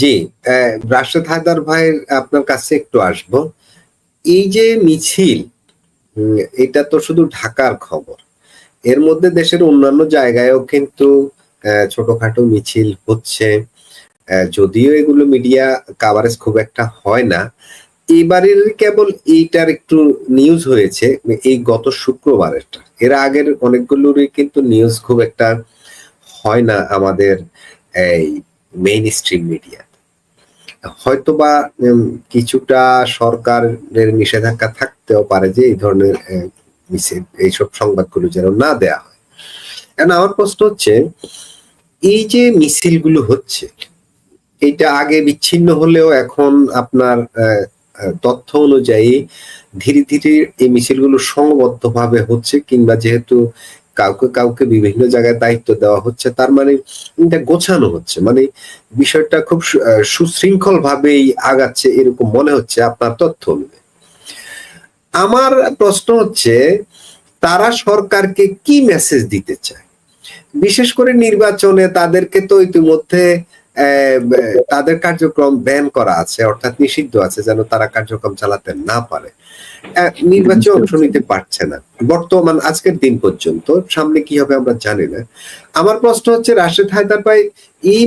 জি রাশেদ হায়দার ভাইয়ের আপনার কাছে একটু আসব। এই যে মিছিল এটা তো শুধু ঢাকার খবর। এর মধ্যে দেশের অন্যান্য জায়গায়ও কিন্তু ছোটখাটো মিছিল হচ্ছে। যদিও এগুলো মিডিয়া কাভারেজ খুব একটা হয় না। এবারের কেবল এইটার একটু নিউজ হয়েছে, এই গত শুক্রবারেরটা এর আগের অনেকগুলোরই কিন্তু নিউজ খুব একটা হয় না আমাদের, এই মেইন স্ট্রিম মিডিয়া হয়তোবা কিছুটা সরকারের নিষেধাজ্ঞা থাকতেও পারে যে এই ধরনের এইসব সংবাদগুলো যেন না দেয়া হয়। কারণ আমার প্রশ্ন হচ্ছে, এই যে মিছিলগুলো হচ্ছে, এইটা আগে বিচ্ছিন্ন হলেও এখন আপনার তথ্য অনুযায়ী ধীরে ধীরে এই মিছিলগুলো সংবদ্ধ ভাবে হচ্ছে কিংবা যেহেতু কাউকে কাউকে বিভিন্ন জায়গায় দায়িত্ব দেওয়া হচ্ছে, তার মানে এটা গোছানো হচ্ছে। মানে বিষয়টা খুব সুশৃঙ্খল ভাবেই আগাচ্ছে এরকম মনে হচ্ছে আপনার তথ্য আমার প্রশ্ন হচ্ছে, তারা সরকারকে কি মেসেজ দিতে চায়? বিশেষ করে নির্বাচনে তাদেরকে তো ইতিমধ্যে তাদের কার্যক্রম ব্যান করা আছে, অর্থাৎ নিষিদ্ধ আছে, যেন তারা কার্যক্রম চালাতে না পারে। নির্বাচনে অংশ নিতে পারছে না। বর্তমান, আজকের দিন পর্যন্ত, সামনে কি হবে আমরা জানি না। আমার প্রশ্ন হচ্ছে, রাশেদ হায়দার ভাই, এই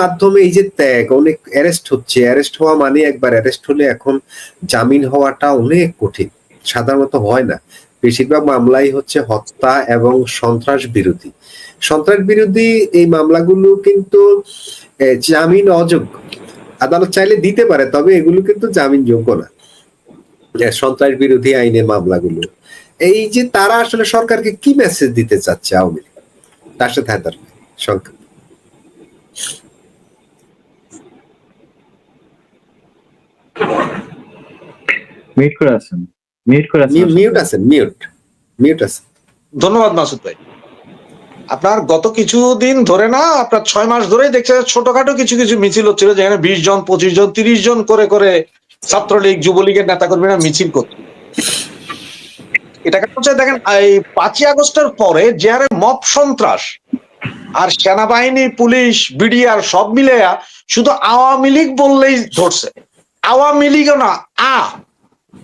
মাধ্যমে এই যে ত্যাগ, অনেক অ্যারেস্ট হচ্ছে। অ্যারেস্ট হওয়া মানে একবার অ্যারেস্ট হলে এখন জামিন হওয়াটা অনেক কঠিন। সাধারণত হয় না। বেশিরভাগ মামলাই হচ্ছে হত্যা এবং সন্ত্রাস বিরোধী। সন্ত্রাস বিরোধী এই মামলাগুলো কিন্তু জামিন অযোগ্য। আদালত চাইলে দিতে পারে, তবে এগুলো কিন্তু জামিন যোগ্য না। সন্ত্রাস বিরোধী আইনের মামলাগুলো। এই যে তারা আসলে সরকারকে কি মেসেজ দিতে চাচ্ছে আওয়ামী লীগ? হায়দার ভাই, সংক্ষেপে। মিউট করে আছেন। মিউট করে আছেন? মিউট আছেন মিউট মিউট আছেন। ধন্যবাদ মাসুদ ভাই। আপনার গত কিছুদিন ধরে না আপনার ছয় মাস ধরেই দেখছে ছোটখাটো কিছু কিছু মিছিল হচ্ছিল যেখানে বিশ জন পঁচিশ জন তিরিশ জন করে করে ছাত্রলীগ, যুবলীগের নেতাকর্মীরা মিছিল করত। এটা হচ্ছে দেখেন, এই পাঁচই আগস্টের পরে যে হারে মব সন্ত্রাস আর সেনাবাহিনী, পুলিশ, বিডিআর সব মিলে শুধু আওয়ামী লীগ বললেই ধরছে। আওয়ামী লীগও না, আ।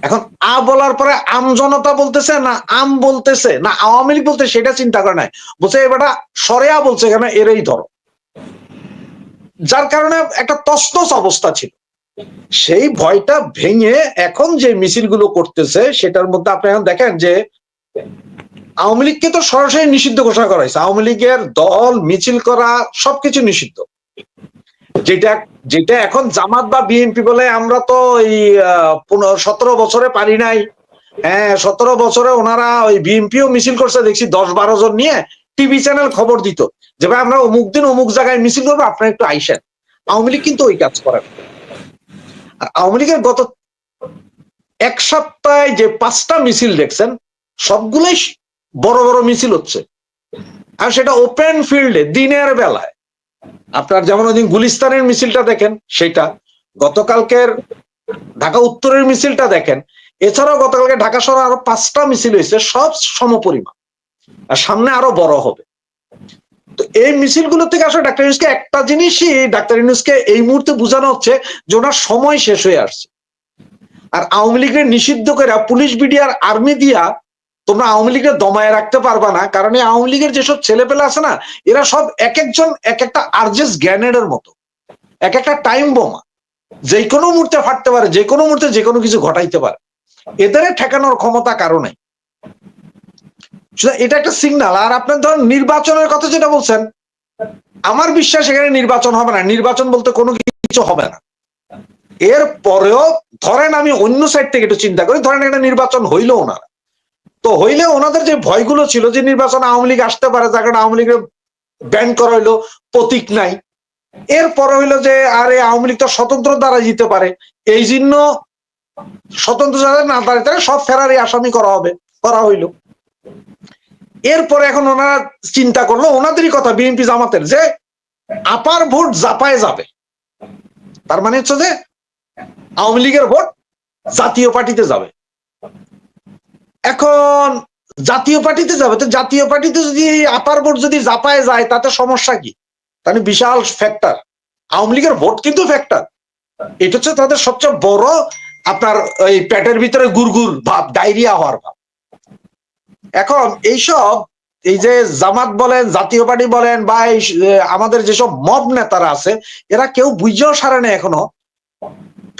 এখন আ বলার পরে আম জনতা বলতেছে না আম বলতেছে? না, আওয়ামী লীগ বলতে সেটা চিন্তা করে নাই। বলছে এবারটা সরেয়া বলছে, এখানে এরই ধরো। যার কারণে একটা তস্তস অবস্থা ছিল। সেই ভয়টা ভেঙে এখন যে মিছিলগুলো করতেছে, সেটার মধ্যে আপনি এখন দেখেন যে আওয়ামী লীগকে তো সরাসরি নিষিদ্ধ ঘোষণা করা হয়েছে। আওয়ামী লীগের দল, মিছিল করা সবকিছু নিষিদ্ধ। যেটা যেটা এখন জামাত বা বিএনপি বলে আমরা তো এই সতেরো বছরে পারি নাই। হ্যাঁ সতেরো বছরে ওনারা ওই বিএনপিও মিছিল করছে, দেখছি দশ বারো জন নিয়ে টিভি চ্যানেল খবর দিত যে, ভাই, আমরা অমুক দিন অমুক জায়গায় মিছিল করব, আপনারা একটু আইসেন। আওয়ামী লীগ কিন্তু ওই কাজ করেন আওয়ামী লীগের গত এক সপ্তাহে যে পাঁচটা মিছিল দেখছেন, সবগুলোই বড় বড় মিছিল হচ্ছে। আর সেটা ওপেন ফিল্ডে দিনের বেলায়। আপনার যেমন ওই দিন গুলিস্তানের মিছিলটা দেখেন, সেটা। গতকালকের ঢাকা উত্তরের মিছিলটা দেখেন। এছাড়াও গতকালকে ঢাকা শহরে আরও পাঁচটা মিছিল হয়েছে, সব সমপরিমাণ। আর সামনে আরও বড় হবে। তো এই মিছিলগুলো থেকে আসলে ডাক্তার ইউনুসকে একটা জিনিসই, ডাক্তার ইউনুসকে এই মুহূর্তে বোঝানো হচ্ছে যে ওনার সময় শেষ হয়ে আসছে। আর আওয়ামী লীগের নিষিদ্ধ করে পুলিশ বিডিআর আর্মি দিয়া তোমরা আওয়ামী লীগের দমায় রাখতে পারবা না, কারণ এই আওয়ামী লীগের যেসব ছেলেপেলে আছে না, এরা সব এক একজন এক একটা আর্জেস গ্যানেডের মতো। এক একটা টাইম বোমা। যে কোনো মুহূর্তে ফাটতে পারে যে কোনো মুহূর্তে যে কোনো কিছু ঘটাইতে পারে। এদের ঠেকানোর ক্ষমতা কারণে এটা একটা সিগনাল আর আপনার ধরেন নির্বাচনের কথা যেটা বলছেন, আমার বিশ্বাস এখানে নির্বাচন হবে না, নির্বাচন বলতে কোনো কিছু হবে না। এর পরেও ধরেন আমি অন্য সাইড থেকে একটু চিন্তা করি, ধরেন একটা নির্বাচন হইল ওনারা। তো হইলে ওনাদের যে ভয়গুলো ছিল যে নির্বাচন আওয়ামী লীগ আসতে পারে, যার কারণে আওয়ামী লীগের ব্যান করা হইল, প্রতীক নাই। এরপরে হইল যে, আরে আওয়ামী লীগ তো স্বতন্ত্র দ্বারা জিতে পারে, এই জন্য স্বতন্ত্র যারা না দাঁড়িয়ে সব ফেরারি আসামি করা হবে, করা হইল। এরপরে এখন ওনারা চিন্তা করল, ওনাদেরই কথা বিএনপি জামাতের, যে আপার ভোট জাপায় যাবে। তার মানে হচ্ছে যে আওয়ামী লীগের ভোট জাতীয় পার্টিতে যাবে। এখন জাতীয় পার্টিতে যাবে, তো জাতীয় পার্টিতে যদি আপার ভোট যদি জাপায় যায়, তাতে সমস্যা কি? তাহলে বিশাল ফ্যাক্টর আওয়ামী লীগের ভোট কিন্তু ফ্যাক্টর এটা হচ্ছে তাদের সবচেয়ে বড় আপনার ওই পেটের ভিতরে গুড়গুড় ভাব, ডায়রিয়া হওয়ার ভাব। এখন এইসব, এই যে জামাত বলেন, জাতীয় পার্টি বলেন, বা এই আমাদের যেসব মব নেতারা আছে, এরা কেউ বুঝেও সারে না এখনও।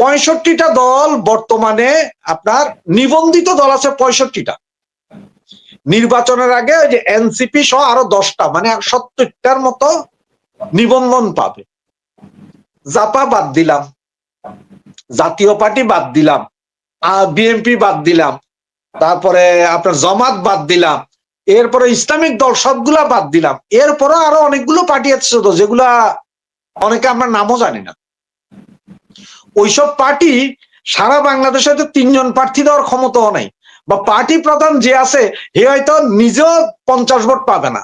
পঁয়ষট্টিটা দল বর্তমানে আপনার নিবন্ধিত দল আছে পঁয়ষট্টিটা। নির্বাচনের আগে ওই যে এনসিপি সহ আরও দশটা মানে সত্তরটার মতো নিবন্ধন পাবে। জাপা বাদ দিলাম। জাতীয় পার্টি বাদ দিলাম। বিএনপি বাদ দিলাম। তারপরে আপনার জমাত বাদ দিলাম, এরপরে ইসলামিক দল সবগুলা বাদ দিলাম, এরপরে আরও অনেকগুলো পার্টি আছে তো, যেগুলা অনেকে আমরা নামও জানি না। ওইসব পার্টি সারা বাংলাদেশে তো তিনজন প্রার্থী দেওয়ার ক্ষমতাও নাই, বা পার্টি প্রধান যে আছে, হে হয়তো নিজেও পঞ্চাশ ভোট পাবে না।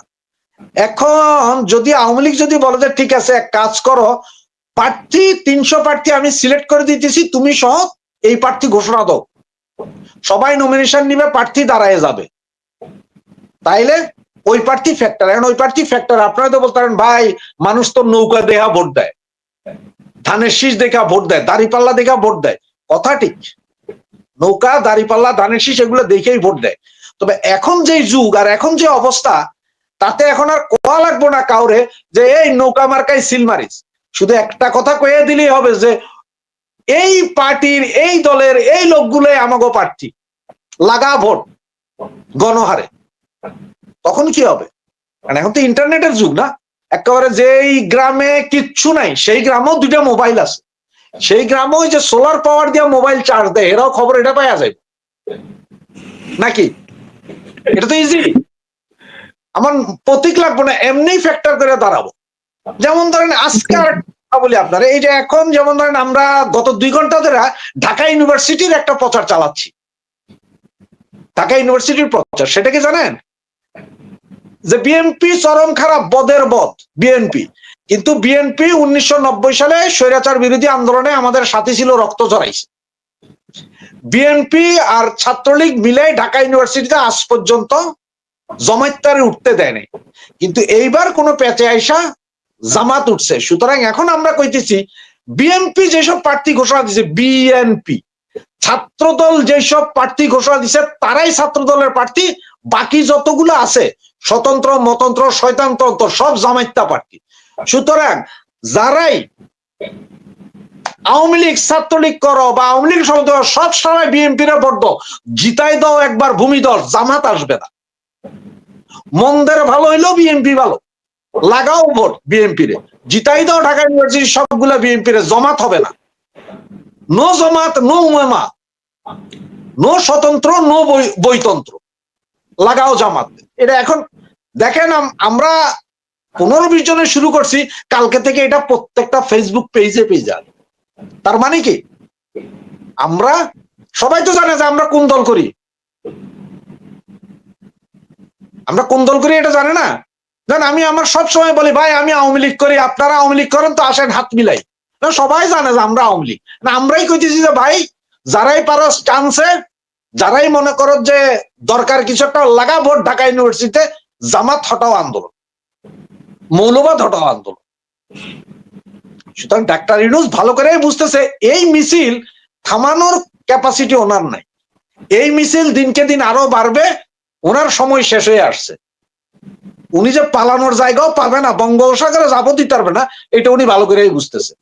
এখন যদি আওয়ামী লীগ যদি বলে যে ঠিক আছে, এক কাজ করো, প্রার্থী, তিনশো প্রার্থী আমি সিলেক্ট করে দিতেছি, তুমি সহ এই প্রার্থী ঘোষণা দাও। সবাই নমিনেশন নিবে, প্রার্থী দাঁড়ায় যাবে। তাইলে ওই প্রার্থী ফ্যাক্টর এখন ওই প্রার্থী ফ্যাক্টর আপনারা তো বলতে পারেন, ভাই, মানুষ তো নৌকা দেহা ভোট দেয়। ধানের শীষ দেখা ভোট দেয়, দাড়িপাল্লা দেখা ভোট দেয়। কথা ঠিক। নৌকা, দাড়িপাল্লা, ধানের শীষ, এগুলো দেখেই ভোট দেয়। তবে এখন যে যুগ আর এখন যে অবস্থা, তাতে এখন আর কোয়া লাগবো না কাউরে যে, এই নৌকা মার্কায় সিল মারিস। শুধু একটা কথা কয়ে দিলেই হবে যে এই পার্টির, এই দলের, এই লোকগুলোই আমাগো প্রার্থী। লাগা ভোট, গণহারে। তখন কি হবে? মানে এখন তো ইন্টারনেটের যুগ না? একেবারে যেই গ্রামে কিচ্ছু নাই, সেই গ্রামেও দুইটা মোবাইল আছে। সেই গ্রামে ওই যে সোলার পাওয়ার দিয়ে মোবাইল চার্জ দেয়, এরাও খবর এটা পাওয়া যায় নাকি? এটা তো ইজি আমার প্রতীক লাগবো না, এমনি ফ্যাক্টর করে দাঁড়াবো। যেমন ধরেন আজকে আর একটা কথা বলি আপনার, এই যে এখন যেমন ধরেন আমরা গত দুই ঘণ্টা ধরে ঢাকা ইউনিভার্সিটির একটা প্রচার চালাচ্ছি। ঢাকা ইউনিভার্সিটির প্রচার, সেটা কি জানেন? যে বিএনপি চরম খারাপ, বদের বদ বিএনপি কিন্তু বিএনপি উনিশশো সালে স্বৈরাচার বিরোধী আন্দোলনে আমাদের সাথী ছিল, রক্ত জড়াইছে বিএনপি আর ছাত্রলীগ মিলে ঢাকা ইউনিভার্সিটিতে আজ পর্যন্ত জমাইতারে উঠতে দেয়নি। কিন্তু এইবার কোন প্যাচে আইসা জামাত উঠছে। সুতরাং এখন আমরা কইতেছি বিএনপি যেসব প্রার্থী ঘোষণা দিছে বিএনপি। ছাত্রদল যেসব প্রার্থী ঘোষণা দিছে তারাই ছাত্রদলের প্রার্থী। বাকি যতগুলো আছে স্বতন্ত্র মতন্ত্র শয়তানতন্ত্র সব জামাইত্যা প্রার্থী। সুতরাং যারাই আওয়ামী লীগ ছাত্রলীগ করো বা আওয়ামী লীগ করো, সব সময় বিএনপির দাও। জিতাই দাও একবার ভূমিদল জামাত আসবে না। মন্দের ভালো হইলেও বিএনপি ভালো। লাগাও ভোট বিএনপি রে জিতাই দাও ঢাকা ইউনিভার্সিটি সবগুলা বিএনপি রে জমাত হবে না। নো জমাত, নো উমেমা। নো স্বতন্ত্র, নো বৈতন্ত্র। লাগাও জামাত। এটা এখন দেখেন আমরা পনেরো বিশ জনে শুরু করছি, কালকে থেকে এটা প্রত্যেকটা ফেসবুক পেজে পেয়ে যাবে তার মানে কি? আমরা সবাই তো জানে যে আমরা কোন দল করি। আমরা কোন দল করি এটা জানে না? জান, আমি আমার সব সময় বলি, ভাই, আমি আওয়ামী লীগ করি, আপনারা আওয়ামী লীগ করেন তো আসেন হাত মিলাই। সবাই জানে যে আমরা আওয়ামী লীগ। না, আমরাই কইতেছি যে, ভাই, যারাই পারো চান্সে যারাই মনে করো যে দরকার কিছু একটা লাগা, ভোট ঢাকা ইউনিভার্সিটিতে জামাত হটাও আন্দোলন, মৌলবাদ হটাও আন্দোলন। সুতরাং ডাক্তার ইউনুস ভালো করেই বুঝতেছে, এই মিছিল থামানোর ক্যাপাসিটি ওনার নাই। এই মিছিল দিনকে দিন আরও বাড়বে, ওনার সময় শেষ হয়ে আসছে। উনি যে পালানোর জায়গাও পাবে না, বঙ্গোপসাগরে যাব দিতে পারবে না, এটা উনি ভালো করেই বুঝতেছে।